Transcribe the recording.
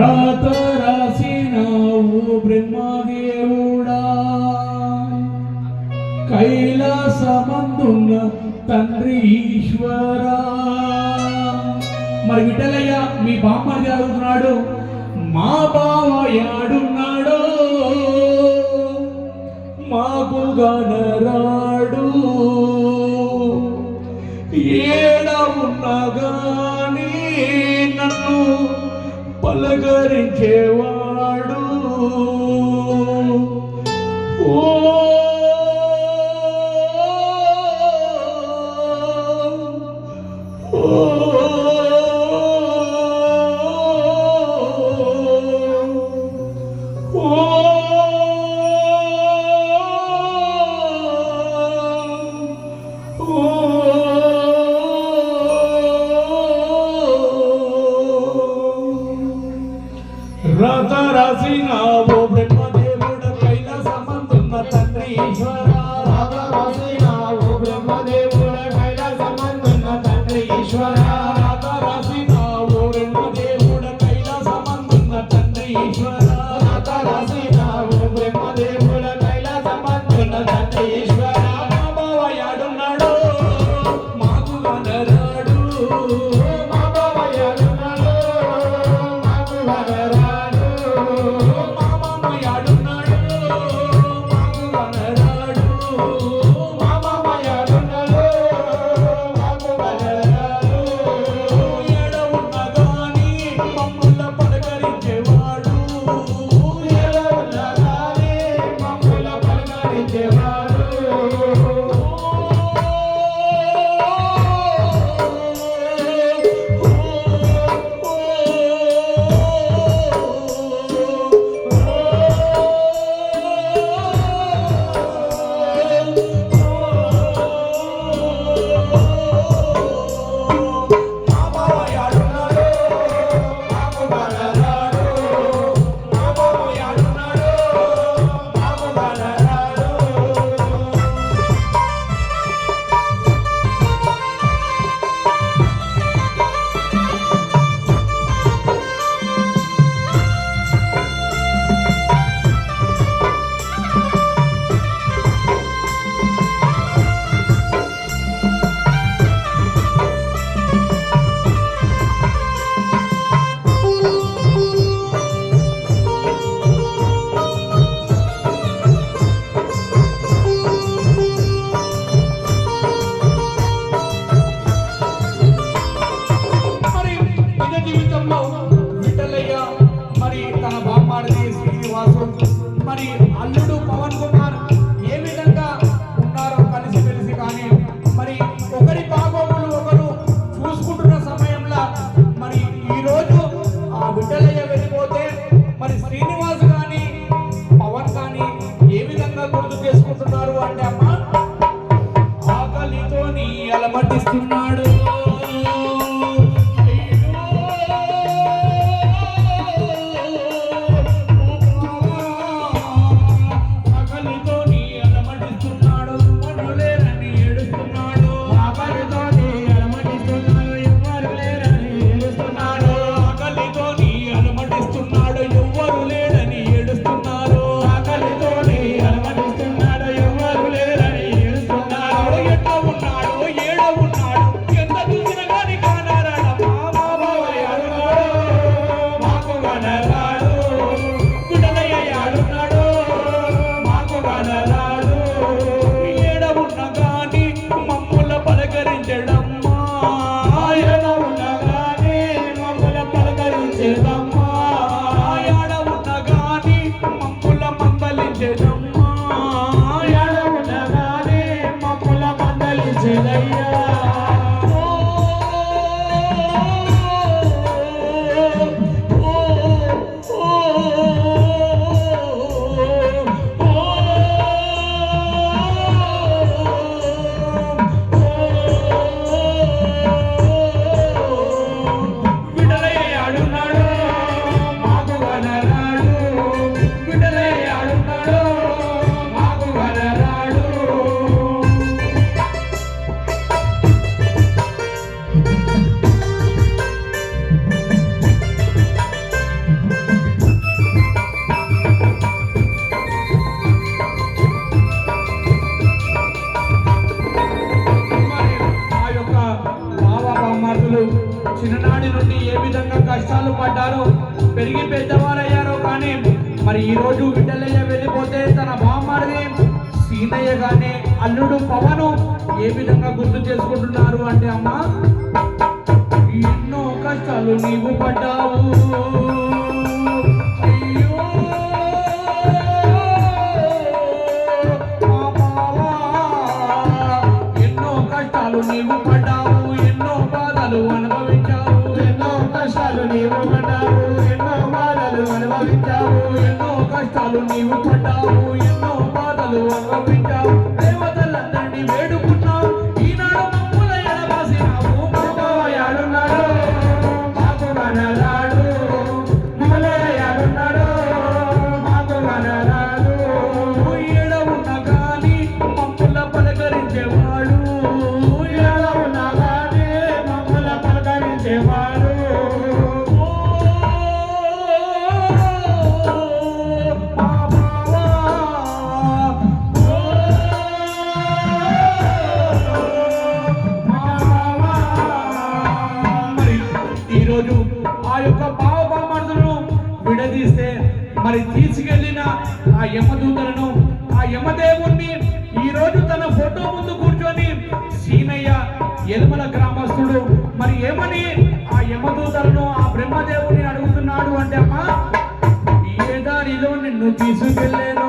రాత రాసినావు బ్రహ్మదేవుడా. కైలాసమందున్న తండ్రి ఈశ్వరా. మరి విఠలయ్య మీ బామ్మ అడుగుతున్నాడు? మా బావ యాడున్నాడో మాకు గనరాడు. ఏడ ఉన్నగాని పలకరించేవాడు రథ రసినావో బ్రహ్మదేవుడ కైలాసమందున్న తండ్రి ఈశ్వర రథ రసినావో బ్రహ్మదేవుడ కైలాసమందున్న తండ్రి ఈశ్వర మా ఆ వెళ్ళిపోతే మరి శ్రీనివాస్ కానీ పవన్ కానీ ఏ విధంగా గుర్తు చేసుకుంటున్నారు అంటే అమ్మా? ఆకలితో అలమటిస్తున్నా. పలకరించడమ్మా ఏడ పడ్డారు పెరిగి పెద్దవారయ్యారో కానీ మరి ఈ రోజు వెళ్ళిపోతే తన బామ్మడిది సీనయ్య గానే అల్లుడు పవను ఏ విధంగా గుర్తు చేసుకుంటున్నారు అంటే అమ్మా ఎన్నో కష్టాలు నీవు పడ్డావు. నీవు పడ్డావు ఎన్నో బాధలు అనుభవించావు ఎన్నో కష్టాలు నీవు పడ్డావు ఎన్నో బాధలు అనుభవించావు. దేవతలందరినీ వేడుకున్నావు ఈనాడు మమ్ముల ఎడబాసినావు. మా బావ యాడున్నాడు ఆ యొక్క బావ విడదీస్తే మరి తీసుకెళ్ళిన ఆ యమదూతలను ఆ యమదేవుణ్ణి ఈ రోజు తన ఫోటో ముందు కూర్చొని సీనయ్య ఎలుమల గ్రామస్తుడు మరి ఏమని ఆ యమదూతలను ఆ బ్రహ్మదేవుని అడుగుతున్నాడు అంటే అమ్మా ఏ దారిలో నిన్ను తీసుకెళ్ళేను